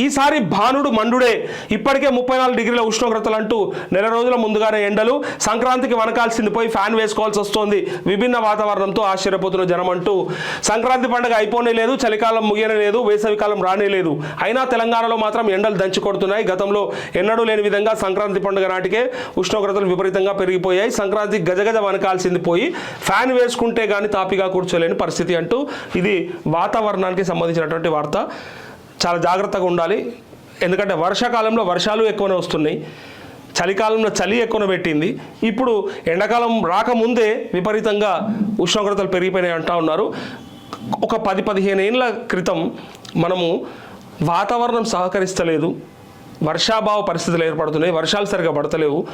ఈసారి భానుడు మండుడే. ఇప్పటికే ముప్పై నాలుగు డిగ్రీల ఉష్ణోగ్రతలు అంటూ నెల రోజుల ముందుగానే ఎండలు సంక్రాంతికి వనకాల్సింది పోయి ఫ్యాన్ వేసుకోవాల్సి వస్తోంది. విభిన్న వాతావరణంతో ఆశ్చర్యపోతున్న జనం అంటూ సంక్రాంతి పండుగ అయిపోనే లేదు చలికాలం ముగియనే లేదు వేసవికాలం రానే లేదు. అయినా తెలంగాణలో మాత్రం ఎండలు దంచి కొడుతున్నాయి గతంలో ఎన్నడూ లేని విధంగా సంక్రాంతి పండుగ నాటికే ఉష్ణోగ్రతలు విపరీతంగా పెరిగిపోయాయి. సంక్రాంతి గజగజ వనకాల్సింది పోయి ఫ్యాన్ వేసుకుంటే కానీ తాపిగా కూర్చోలేని పరిస్థితి అంటూ ఇది వాతావరణానికి సంబంధించినటువంటి వార్త. చాలా జాగ్రత్తగా ఉండాలి. ఎందుకంటే వర్షాకాలంలో వర్షాలు ఎక్కువనే వస్తున్నాయి. చలికాలంలో చలి ఎక్కువ పెట్టింది. ఇప్పుడు ఎండాకాలం రాకముందే విపరీతంగా ఉష్ణోగ్రతలు పెరిగిపోయినాయి అంటా ఉన్నారు. ఒక పది పదిహేను ఏళ్ళ క్రితం మనము వాతావరణం సహకరిస్తలేదు. వర్షాభావ పరిస్థితులు ఏర్పడుతున్నాయి. వర్షాలు సరిగా పడతలేవు.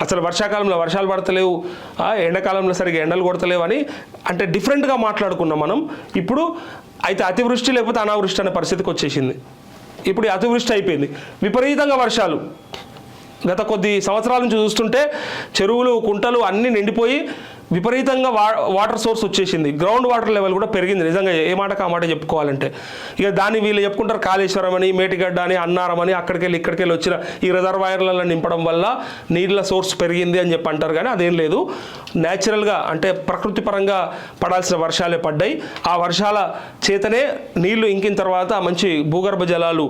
అసలు వర్షాకాలంలో వర్షాలు పడతలేవు. ఎండాకాలంలో సరిగా ఎండలు కొడతలేవు అని అంటే డిఫరెంట్గా మాట్లాడుకున్నాం మనం. ఇప్పుడు అయితే అతివృష్టి లేకపోతే అనావృష్టి అనే పరిస్థితికి వచ్చేసింది. ఇప్పుడు అతివృష్టి అయిపోయింది. విపరీతంగా వర్షాలు. గత కొద్ది సంవత్సరాల నుంచి చూస్తుంటే చెరువులు కుంటలు అన్నీ నిండిపోయి విపరీతంగా వా వాటర్ సోర్స్ వచ్చేసింది. గ్రౌండ్ వాటర్ లెవెల్ కూడా పెరిగింది. నిజంగా ఏ మాటకు ఆ మాట చెప్పుకోవాలంటే. ఇక దాన్ని వీళ్ళు చెప్పుకుంటారు కాళేశ్వరం అని మేటిగడ్డ అని అన్నారం అని అక్కడికి వెళ్ళి ఇక్కడికి వెళ్ళి వచ్చిన ఈ రిజర్వాయర్లలో నింపడం వల్ల నీళ్ళ సోర్స్ పెరిగింది అని చెప్పి అంటారు కానీ అదేం లేదు. న్యాచురల్గా అంటే ప్రకృతి పరంగా పడాల్సిన వర్షాలే పడ్డాయి. ఆ వర్షాల చేతనే నీళ్ళు ఇంకిన తర్వాత మంచి భూగర్భ జలాలు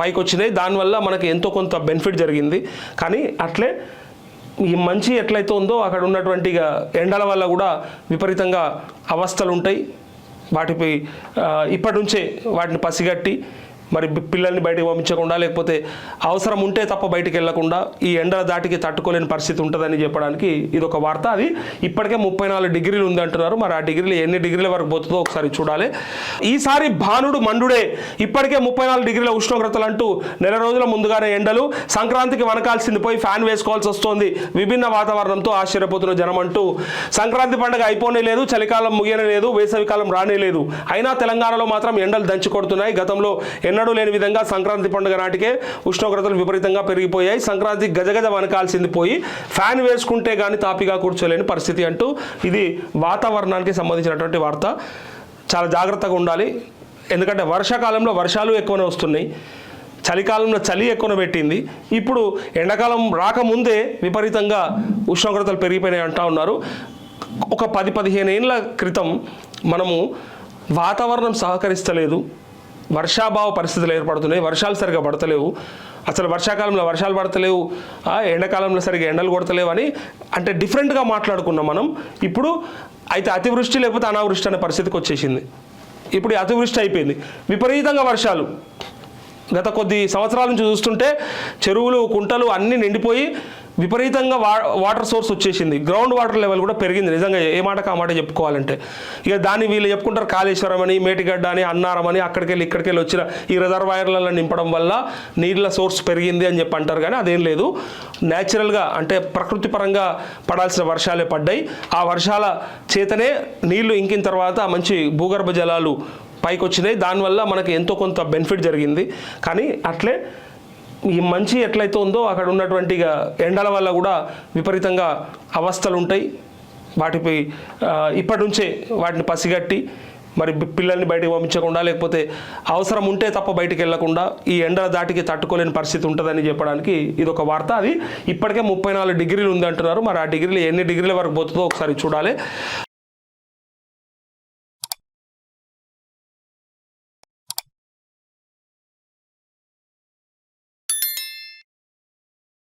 పైకి వచ్చినాయి దానివల్ల మనకి ఎంతో కొంత బెనిఫిట్ జరిగింది. కానీ అట్లే ఈ మంచి ఎట్లయితే ఉందో అక్కడ ఉన్నటువంటి ఎండల వల్ల కూడా విపరీతంగా అవస్థలు ఉంటాయి వాటిపై ఇప్పటి నుంచే వాటిని పసిగట్టి మరి పిల్లల్ని బయటకు పంపించకుండా లేకపోతే అవసరం ఉంటే తప్ప బయటికి వెళ్ళకుండా ఈ ఎండల దాటికి తట్టుకోలేని పరిస్థితి ఉంటుందని చెప్పడానికి ఇది ఒక వార్త. అది ఇప్పటికే ముప్పై నాలుగు డిగ్రీలు ఉంది అంటున్నారు. మరి ఆ డిగ్రీలు ఎన్ని డిగ్రీల వరకు పోతుందో ఒకసారి చూడాలి. ఈసారి భానుడు మండుడే. ఇప్పటికే ముప్పై నాలుగు డిగ్రీల ఉష్ణోగ్రతలు అంటూ నెల రోజుల ముందుగానే ఎండలు. సంక్రాంతికి వనకాల్సింది పోయి ఫ్యాన్ వేసుకోవాల్సి వస్తోంది. విభిన్న వాతావరణంతో ఆశ్చర్యపోతున్న జనం అంటూ సంక్రాంతి పండుగ అయిపోనే లేదు చలికాలం ముగియనే లేదు వేసవికాలం రానే లేదు. అయినా తెలంగాణలో మాత్రం ఎండలు దంచి కొడుతున్నాయి గతంలో ఎన్నడూ లేని విధంగా సంక్రాంతి పండుగ నాటికే ఉష్ణోగ్రతలు విపరీతంగా పెరిగిపోయాయి. సంక్రాంతి గజగజ వనకాల్సింది పోయి ఫ్యాన్ వేసుకుంటే కానీ తాపిగా కూర్చోలేని పరిస్థితి అంటూ ఇది వాతావరణానికి సంబంధించినటువంటి వార్త. చాలా జాగ్రత్తగా ఉండాలి. ఎందుకంటే వర్షాకాలంలో వర్షాలు ఎక్కువనే వస్తున్నాయి. చలికాలంలో చలి ఎక్కువ పెట్టింది. ఇప్పుడు ఎండాకాలం రాకముందే విపరీతంగా ఉష్ణోగ్రతలు పెరిగిపోయినాయి అంటా ఉన్నారు. ఒక పది పదిహేను ఏళ్ళ క్రితం మనము వాతావరణం సహకరిస్తలేదు. వర్షాభావ పరిస్థితులు ఏర్పడుతున్నాయి. వర్షాలు సరిగా పడతలేవు. అసలు వర్షాకాలంలో వర్షాలు పడతలేవు. ఎండాకాలంలో సరిగా ఎండలు కొడతలేవు అని అంటే డిఫరెంట్గా మాట్లాడుకున్నాం మనం. ఇప్పుడు అయితే అతివృష్టి లేకపోతే అనావృష్టి అనే పరిస్థితికి వచ్చేసింది. ఇప్పుడు ఈ అతివృష్టి అయిపోయింది. విపరీతంగా వర్షాలు. గత కొద్ది సంవత్సరాల నుంచి చూస్తుంటే చెరువులు కుంటలు అన్నీ నిండిపోయి విపరీతంగా వా వాటర్ సోర్స్ వచ్చేసింది. గ్రౌండ్ వాటర్ లెవెల్ కూడా పెరిగింది. నిజంగా ఏ మాటకు ఆ మాట చెప్పుకోవాలంటే. ఇక దాన్ని వీళ్ళు చెప్పుకుంటారు కాళేశ్వరం అని మేటిగడ్డ అని అన్నారం అని అక్కడికి వెళ్ళి ఇక్కడికి వెళ్ళి వచ్చిన ఈ రిజర్వాయర్లలో నింపడం వల్ల నీళ్ళ సోర్స్ పెరిగింది అని చెప్పి అంటారు కానీ అదేం లేదు. న్యాచురల్గా అంటే ప్రకృతి పరంగా పడాల్సిన వర్షాలే పడ్డాయి. ఆ వర్షాల చేతనే నీళ్ళు ఇంకిన తర్వాత మంచి భూగర్భ జలాలు పైకి వచ్చినాయి దానివల్ల మనకి ఎంతో కొంత బెనిఫిట్ జరిగింది. కానీ అట్లే ఈ మంచి ఎట్లయితే ఉందో అక్కడ ఉన్నటువంటి ఎండల వల్ల కూడా విపరీతంగా అవస్థలు ఉంటాయి. వాటిపై ఇప్పటి నుంచే వాటిని పసిగట్టి మరి పిల్లల్ని బయటకు పంపించకుండా లేకపోతే అవసరం ఉంటే తప్ప బయటికి వెళ్ళకుండా ఈ ఎండల దాటికి తట్టుకోలేని పరిస్థితి ఉంటుందని చెప్పడానికి ఇది ఒక వార్త. అది ఇప్పటికే ముప్పై నాలుగు డిగ్రీలు ఉంది అంటున్నారు. మరి ఆ డిగ్రీలు ఎన్ని డిగ్రీల వరకు పోతుందో ఒకసారి చూడాలి.